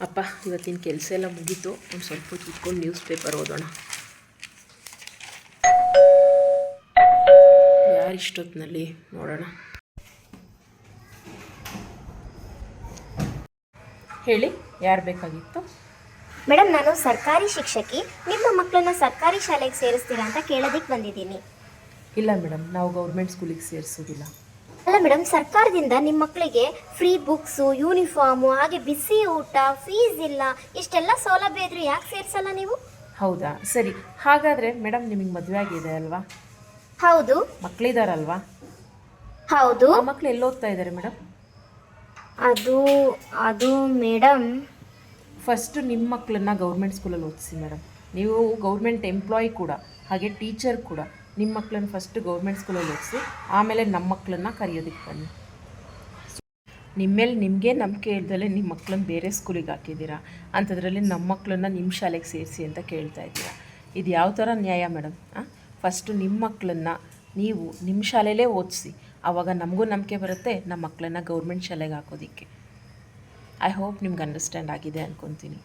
ಅಪ್ಪ ಇವತ್ತಿನ ಕೆಲಸ ಎಲ್ಲ ಮುಗೀತು. ಒಂದು ಸ್ವಲ್ಪ ಹೊತ್ತು ಕುತ್ಕೊಂಡು ನ್ಯೂಸ್ ಪೇಪರ್ ಓದೋಣ. ಯಾರು ಇಷ್ಟೊತ್ತಿನಲ್ಲಿ ನೋಡೋಣ. ಹೇಳಿ ಯಾರು ಬೇಕಾಗಿತ್ತು? ಮೇಡಮ್ ನಾನು ಸರ್ಕಾರಿ ಶಿಕ್ಷಕಿ. ನಿಮ್ಮ ಮಕ್ಕಳನ್ನ ಸರ್ಕಾರಿ ಶಾಲೆಗೆ ಸೇರಿಸ್ತೀರಾ ಅಂತ ಕೇಳೋದಕ್ಕೆ ಬಂದಿದ್ದೀನಿ. ಇಲ್ಲ ಮೇಡಮ್ ನಾವು ಗೌರ್ಮೆಂಟ್ ಸ್ಕೂಲಿಗೆ ಸೇರಿಸೋದಿಲ್ಲ. ಅಲ್ಲ ಮೇಡಮ್ ಸರ್ಕಾರದಿಂದ ನಿಮ್ಮ ಮಕ್ಕಳಿಗೆ ಫ್ರೀ ಬುಕ್ಸು ಯೂನಿಫಾರ್ಮು ಹಾಗೆ ಬಿಸಿ ಊಟ ಫೀಸ್ ಇಲ್ಲ ಇಷ್ಟೆಲ್ಲ ಸೌಲಭ್ಯ ಇದ್ರೆ ಯಾಕೆ ಸೇರಿಸಲ್ಲ ನೀವು? ಹೌದಾ? ಸರಿ ಹಾಗಾದರೆ ಮೇಡಮ್ ನಿಮಗೆ ಮದುವೆ ಆಗಿದೆ ಅಲ್ವಾ? ಹೌದು. ಮಕ್ಕಳಿದಾರಲ್ವಾ ಹೌದು. ಮಕ್ಕಳು ಎಲ್ಲ ಎಲ್ಲಿ ಓದ್ತಾ ಇದ್ದಾರೆ ಮೇಡಮ್ ಅದು ಅದು ಮೇಡಮ್ ಫಸ್ಟು ನಿಮ್ಮ ಮಕ್ಕಳನ್ನ ಗೌರ್ಮೆಂಟ್ ಸ್ಕೂಲಲ್ಲಿ ಓದಿಸಿ ಮೇಡಮ್ ನೀವು ಗೌರ್ಮೆಂಟ್ ಎಂಪ್ಲಾಯಿ ಕೂಡ ಹಾಗೆ ಟೀಚರ್ ಕೂಡ. ನಿಮ್ಮ ಮಕ್ಕಳನ್ನು ಫಸ್ಟ್ ಗೌರ್ಮೆಂಟ್ ಸ್ಕೂಲಲ್ಲಿ ಓದಿಸಿ, ಆಮೇಲೆ ನಮ್ಮ ಮಕ್ಕಳನ್ನ ಕರೆಯೋದಕ್ಕೆ ಬನ್ನಿ. ನಿಮ್ಮೇಲೆ ನಿಮಗೆ ನಂಬಿಕೆ ಇಲ್ದಲೆ ನಿಮ್ಮ ಮಕ್ಕಳನ್ನ ಬೇರೆ ಸ್ಕೂಲಿಗೆ ಹಾಕಿದ್ದೀರಾ ಅಂಥದ್ರಲ್ಲಿ ನಮ್ಮ ಮಕ್ಕಳನ್ನ ನಿಮ್ಮ ಶಾಲೆಗೆ ಸೇರಿಸಿ ಅಂತ ಕೇಳ್ತಾ ಇದ್ದೀರಾ? ಇದು ಯಾವ ಥರ ನ್ಯಾಯ ಮೇಡಮ್ ಫಸ್ಟು ನಿಮ್ಮ ಮಕ್ಕಳನ್ನ ನೀವು ನಿಮ್ಮ ಶಾಲೆಯಲ್ಲೇ ಓದಿಸಿ ಆವಾಗ ನಮಗೂ ನಂಬಿಕೆ ಬರುತ್ತೆ ನಮ್ಮ ಮಕ್ಕಳನ್ನ ಗೌರ್ಮೆಂಟ್ ಶಾಲೆಗೆ ಹಾಕೋದಕ್ಕೆ. ಐ ಹೋಪ್ ನಿಮ್ಗೆ ಅಂಡರ್ಸ್ಟ್ಯಾಂಡ್ ಆಗಿದೆ ಅಂದ್ಕೊತೀನಿ